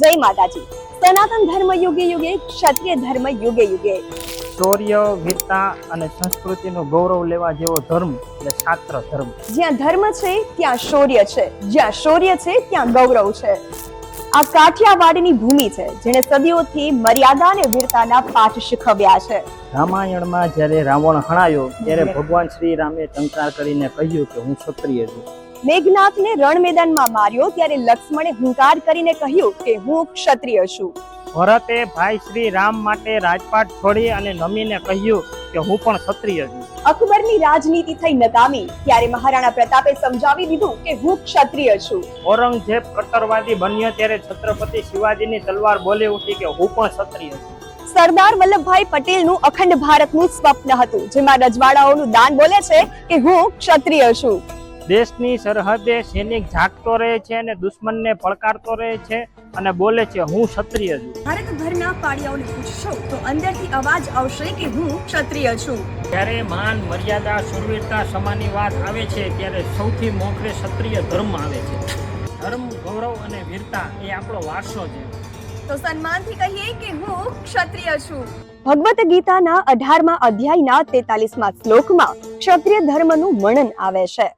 જય માતાજી. સનાતન ધર્મ યુગે યુગે ક્ષત્રિય ધર્મ યુગે યુગે. શૌર્ય વીરતા અને સંસ્કૃતિનું ગૌરવ લેવા જેવો ધર્મ એટલે શાસ્ત્ર ધર્મ. જ્યાં ધર્મ છે ત્યાં શૌર્ય છે. જ્યાં શૌર્ય છે ત્યાં ગૌરવ છે. આ કાઠિયાવાડની ભૂમિ છે જેણે સદીઓથી મર્યાદા અને વીરતાના પાઠ શીખવ્યા છે. રામાયણમાં જ્યારે રાવણ હણાયો ત્યારે ભગવાન શ્રી રામે ટંકાર કરીને કહ્યું કે હું ક્ષત્રિય છું. મેઘનાથને રણ મેદાનમાં માર્યો ત્યારે લક્ષ્મણે હુંકાર કરીને કહ્યું કે હું ક્ષત્રિય છું. ભરતે ભાઈ શ્રી રામ માટે રાજપાટ છોડી અને નમીને કહ્યું કે હું પણ ક્ષત્રિય છું. અકબરની રાજનીતિ થઈ નકામી ત્યારે મહારાણા પ્રતાપે સમજાવી દીધું કે હું ક્ષત્રિય છું. ઔરંગઝેબ કટ્ટરવાદી બન્યો ત્યારે છત્રપતિ શિવાજીની તલવાર બોલી ઉઠી કે હું પણ ક્ષત્રિય છું. સરદાર વલ્લભભાઈ પટેલનું અખંડ ભારતનું સ્વપ્ન હતું જેમાં રજવાડાઓનું દાન બોલે છે કે હું ક્ષત્રિય છું. દેશની સરહદે સૈનિક જાગતો રહે છે અને દુશ્મનને પડકારતો રહે છે અને બોલે છે હું ક્ષત્રિય છું. ભારતભરના પાડિયાઓને પૂછશો તો અંદરથી અવાજ આવશે કે હું ક્ષત્રિય છું. જ્યારે માન મર્યાદા સુરવીરતા સમાની વાત આવે છે ત્યારે સૌથી મોખરે ક્ષત્રિય ધર્મ આવે છે. ધર્મ ગૌરવ અને વીરતા એ આપણો વારસો છે. તો સન્માનથી કહીએ કે હું ક્ષત્રિય છું. ભગવત ગીતાના અઢારમા અધ્યાયના તેતાલીસમાં શ્લોકમાં ક્ષત્રિય ધર્મનું વર્ણન આવે છે.